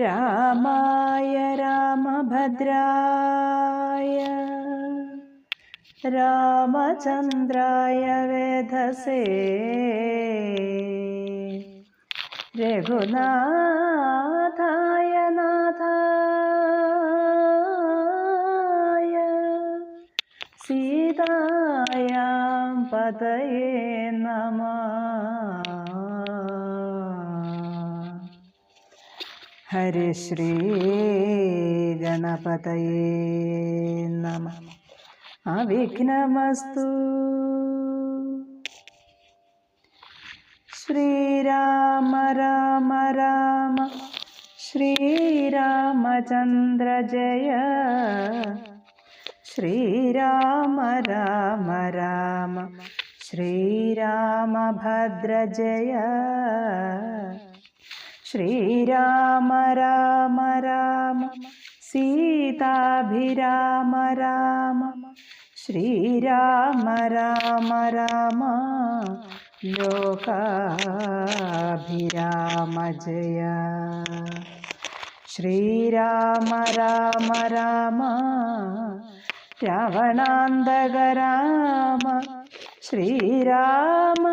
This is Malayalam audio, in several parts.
रामाय रामभद्राय। रामचन्द्राय वेधसे। रघुनाथाय नाथाय। सीतायां पतये नमः। हरिश्रीगणपतये नमः। अविघ्नमस्तु। श्रीराम राम राम। श्रीरामचन्द्र जय। श्रीराम राम राम। श्रीरामभद्र श्रीरामभद्रजय ശ്രീരാമ രാമ രാമ സീതാഭിരാമ രാമ ശ്രീരാമ രാമ രാമ ലോകാഭിരാമ ജയ. ശ്രീരാമ രാമ രാമ രാവണാന്തക രാമ ശ്രീരാമ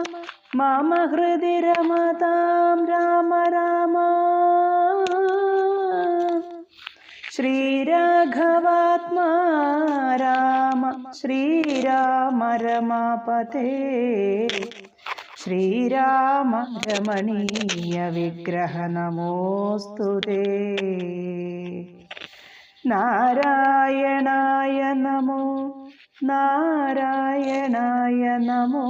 മമ ഹൃദി രാമ രാമ ശ്രീരാഘവാത്മാ രാമ ശ്രീരാമ രമാപതേ ശ്രീരാമ രമണീയ വിഗ്രഹ നമോസ്തു നാരായണായ നമോ നാരായണായ നമോ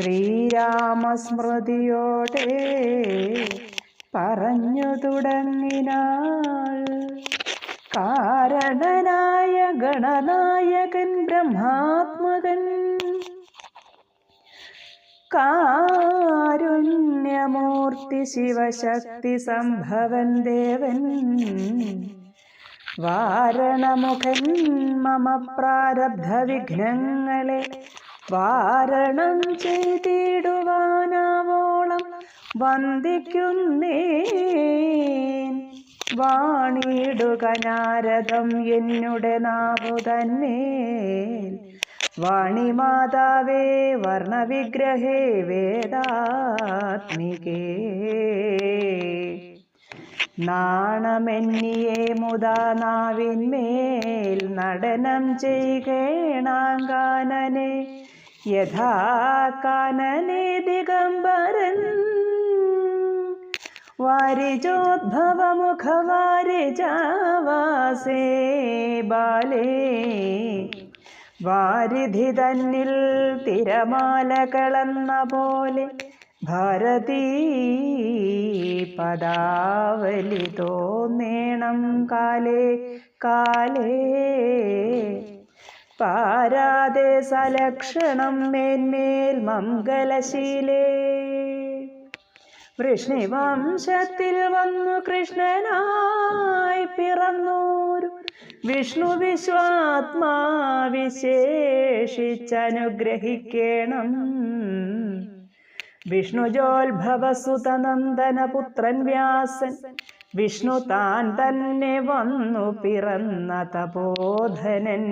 ശ്രീരാമസ്മൃതിയോടെ പറഞ്ഞു തുടങ്ങിനാൾ. കാരണനായ ഗണനായകൻ ബ്രഹ്മാത്മകൻ. കാരുണ്യമൂർത്തി ശിവശക്തി സംഭവൻ ദേവൻ. വാരണമുഖൻ മമ പ്രാരബ്ധ വിഘ്നങ്ങളെ വാരണം ചെയ്തിടുവാനാവോളം വന്ദിക്കുന്നേ വാണിടുക നാരദം എന്നുടെ നാവു തന്മേൽ വാണിമാതാവേ വർണവിഗ്രഹേ വേദാത്മികേ. നാണമെന്നിയെ മുതാ നാവിന്മേൽ നടനം ചെയ്യണാങ്കാനനെ യഥാ കാനനെ ദിഗംബരൻ. വാരിജോദ്ഭവമുഖവാരിജാവാസേ ബാലേ. വാരിധി തന്നിൽ തിരമാലകളെന്ന പോലെ ഭാരതീ പദാവലി തോന്നേണം കാലേ കാലേ. പാരാതെ സലക്ഷണം മേന്മേൽ മംഗലശീലേ. വൃഷ്ണിവംശത്തിൽ വന്നു കൃഷ്ണനായി പിറന്നൂരു വിഷ്ണു വിശ്വാത്മാ വിശേഷിച്ചനുഗ്രഹിക്കണം വിഷ്ണുജോത്ഭവസുതനന്ദന പുത്രൻ വ്യാസൻ. വിഷ്ണു താൻ തന്നെ വന്നു പിറന്ന തപോധനൻ.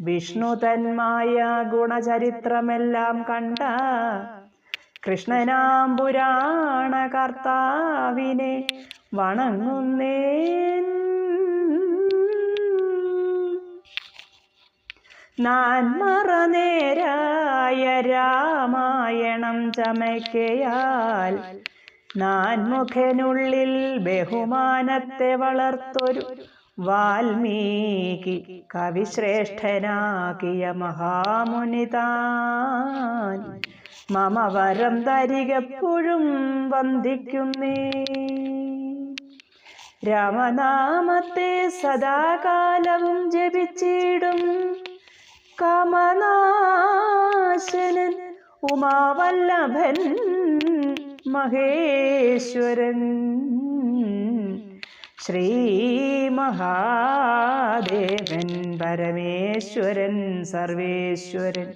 വിഷ്ണു തന്മായ ഗുണചരിത്രമെല്ലാം കണ്ട കൃഷ്ണനാം പുരാണ കർത്താവിനെ വണങ്ങുന്നേൻ നാൻമറനേരായ രാമായണം ചമയ്ക്കയാൽ നാൻമുഖനുള്ളിൽ ബഹുമാനത്തെ വളർത്തൊരു വാൽമീകി കവിശ്രേഷ്ഠനാകിയ മഹാമുനിതാൻ. മമ വരം തരികെപ്പോഴും വന്ദിക്കുന്നേ. രാമനാമത്തെ സദാകാലവും ജപിച്ചിടും. കമനാശനൻ ഉമാവല്ലഭൻ മഹേശ്വരൻ. ശ്രീ മഹാദേവൻ പരമേശ്വരൻ സർവേശ്വരൻ.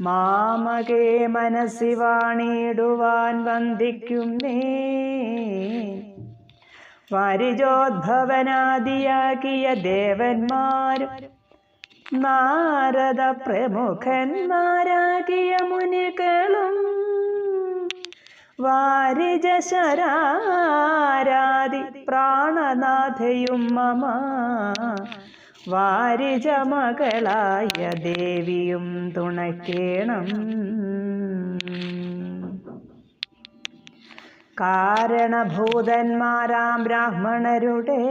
മാമകേ മനസ്സി വാണിയിടുവാൻ വന്ദിക്കുന്നേ. വരിജോദ്ഭവനാദിയാക്കിയ ദേവന്മാരും നാരദ പ്രമുഖന്മാരാകിയ മുനികളും വാരിജശരാരാതി പ്രാണനാഥയും മമ. വാരിജമകളായ ദേവിയും തുണക്കേണം. കാരണഭൂതന്മാരാം ബ്രാഹ്മണരുടെ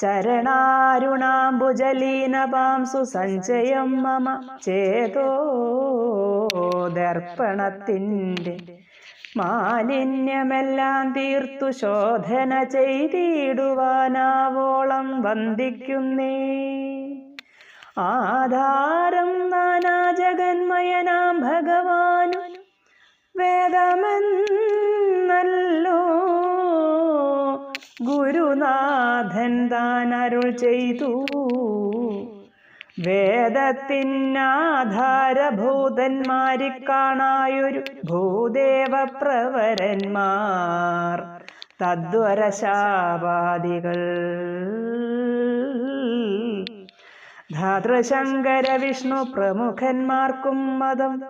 ചരണാരുണാംബുജലീനപാം സുസഞ്ചയം മമ. ചേതോ ദർപ്പണത്തിന്റെ മാലിന്യമെല്ലാം തീർത്തു ശോധന ചെയ്തിടുവാനാവോളം വന്ദിക്കുന്നേ. ആധാരം നാനാ ജഗന്മയനാം ഭഗവാനും വേദമെന്നല്ലോ. ഗുരുനാഥൻ താൻ അരുൾ ചെയ്തു. വേദത്തിനാധാരഭൂതന്മാരി കാണായൊരു ഭൂദേവ പ്രവരന്മാർ തദ്വരശാപാദികൾ. ധാതൃശങ്കര വിഷ്ണു പ്രമുഖന്മാർക്കും മതം.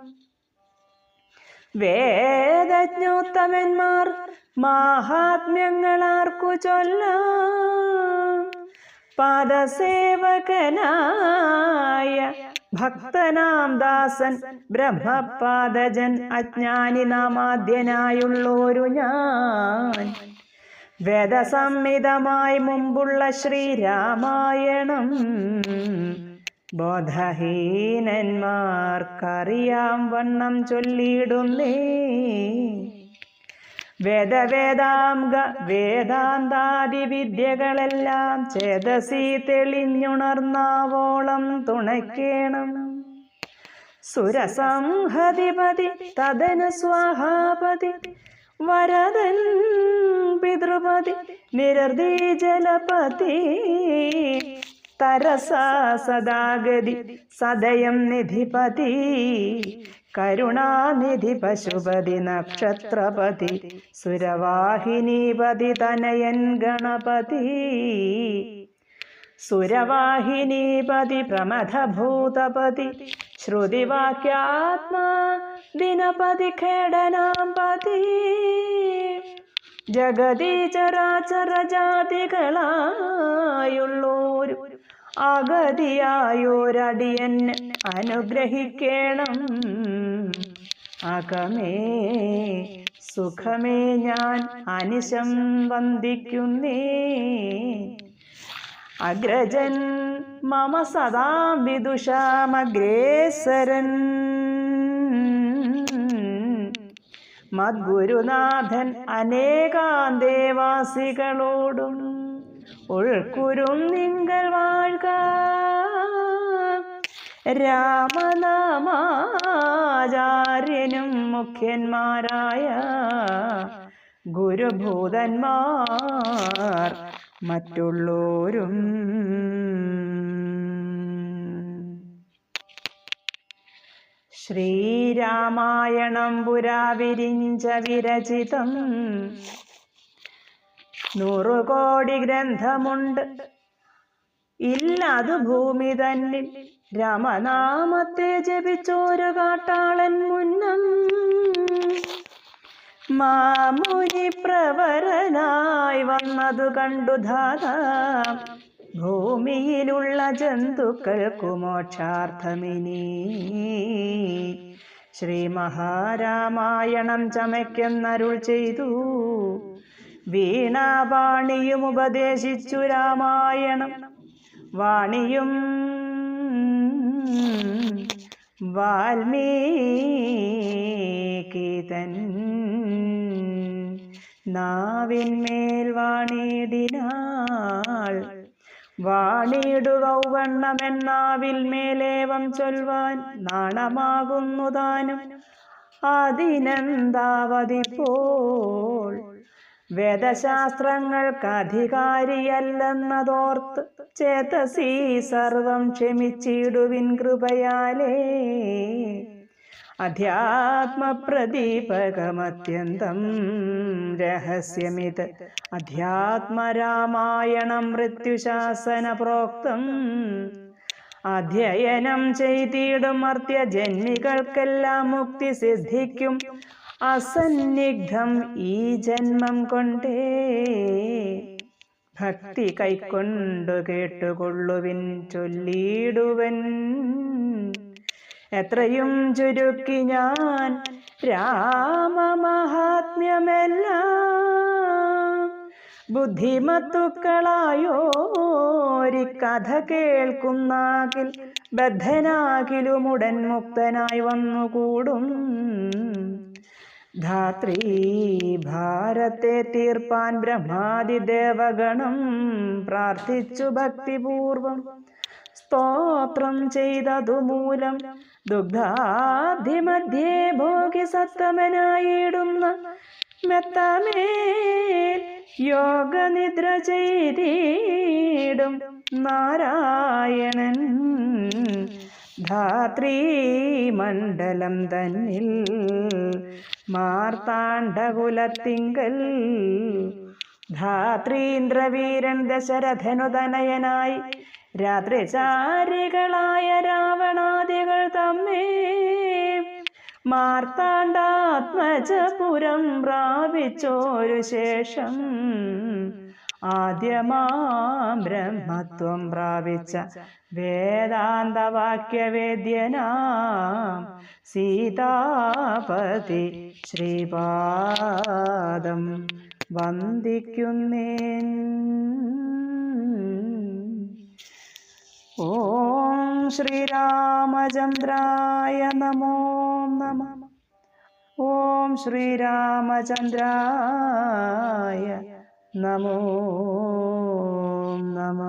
വേദജ്ഞോത്തമന്മാർ മാഹാത്മ്യങ്ങളാർക്കു ചൊല്ലാം. പാദസേവകനായ ഭക്തനാം ദാസൻ ബ്രഹ്മപാദജൻ അജ്ഞാനി നാമാദ്യനായുള്ളോരു ഞാൻ. വേദസംഹിതമായി മുമ്പുള്ള ശ്രീരാമായണം ബോധഹീനന്മാർക്കറിയാം വണ്ണം ചൊല്ലിയിടുന്നേ. വേദവേദാംഗ വേദാന്താദി വിദ്യകളെല്ലാം ചേതസി തെളിഞ്ഞുണർന്നാവോളം തുണയ്ക്കേണം. സുരസംഹതിപതി തദന സ്വാഹാപതി വരദൻ പിതൃപതി നിരതി ജലപതി തരസാ സദാഗതി സദയം നിധിപതി കരുണാനിധി പശുപതി നക്ഷത്രപതി സുരവാഹിനീപതി തനയൻ ഗണപതി സുരവാഹിനീപതി പ്രമഥഭൂതപതി ശ്രുതിവാക്യാത്മാ ദിനപതി ഖേടനാമ്പതി ജഗതി ചരാചര അഗതിയായോരടിയന് അനുഗ്രഹിക്കണം. അകമേ സുഖമേ ഞാൻ അനിശം വന്ദിക്കുന്നേ. അഗ്രജൻ മമ സദാ വിദുഷാമഗ്രേസരൻ മദ്ഗുരുനാഥൻ അനേകാം ഉൾക്കുരും നിങ്ങൾ വാഴ്ക. രാമനാമാചാര്യനും മുഖ്യന്മാരായ ഗുരുഭൂതന്മാർ മറ്റുള്ളോരും. ശ്രീരാമായണം പുരാ വിരിഞ്ച വിരചിതം നൂറുകോടി ഗ്രന്ഥമുണ്ട്. ഇല്ലാതു ഭൂമി തന്നിൽ. രാമനാമത്തെ ജപിച്ചോരു കാട്ടാളൻ മുന്നം. മാമുനി പ്രവരനായി വന്നതു കണ്ടു ധാത. ഭൂമിയിലുള്ള ജന്തുക്കൾക്കു മോക്ഷാർത്ഥമിനി. ശ്രീ മഹാരാമായണം ചമയ്ക്കെന്നരുൾ ചെയ്തു. വീണാപാണിയും ഉപദേശിച്ചു രാമായണം. വാണിയും വാൽമീകി തൻ നാവിന്മേൽ വാണിയിടിനാൾ വാണിടുകൗവണ്ണമെന്നാവിൽ മേലേവം ചൊൽവാൻ നാണമാകുന്നു താനും. അതിനെന്താവതിപ്പോൾ വേദശാസ്ത്രങ്ങൾക്ക് അധികാരിയല്ലെന്നതോർത്ത് ചേതസി സർവം ക്ഷമിച്ചിടുവിൻ കൃപയാലേ. അധ്യാത്മപ്രദീപകമത്യന്തം രഹസ്യമിത്. അധ്യാത്മരാമായണം മൃത്യുശാസന പ്രോക്തം അധ്യയനം ചെയ്തിടും അർത്യജന്മികൾക്കെല്ലാം മുക്തി സിദ്ധിക്കും. അസന്നിഗ്ധം ഈ ജന്മം കൊണ്ടേ. ഭക്തി കൈക്കൊണ്ടു കേട്ടുകൊള്ളുവിൻ ചൊല്ലിടുവൻ എത്രയും ചുരുക്കി ഞാൻ രാമമഹാത്മ്യമെല്ലാം ബുദ്ധിമത്തുക്കളായോരി കഥ കേൾക്കുന്നാകിൽ ബദ്ധനാകിലുമുടൻ മുക്തനായി വന്നുകൂടും. ധാത്രീ ഭാരത്തെ തീർപ്പാൻ ബ്രഹ്മാതിദേവഗണം പ്രാർത്ഥിച്ചു ഭക്തിപൂർവം. സ്തോത്രം ചെയ്തതു മൂലം ദുഗ്ധാധിമധ്യേ ഭോഗി സത്തമനായിടുന്ന മെത്തമേൽ യോഗനിദ്ര ചെയ്തിടും നാരായണൻ. ധാത്രീ മണ്ഡലം തന്നിൽ മാർത്താണ്ഡകുലത്തിങ്കൽ ധാത്രീന്ദ്രവീരൻ ദശരഥനുതനയനായി രാത്രിചാരികളായ രാവണാദികൾ തമ്മേ മാർത്താണ്ഡാത്മജപുരം പ്രാപിച്ചോരു ശേഷം ആദ്യമാം ബ്രഹ്മത്വം പ്രാപിച്ച വേദാന്തവാക്യവേദ്യനാം സീതാപതി ശ്രീപാദം വന്ദിക്കുന്നേൻ. ഓം ശ്രീരാമചന്ദ്രായ നമോ നമ. ഓം ശ്രീരാമചന്ദ്രായ നമോ നമ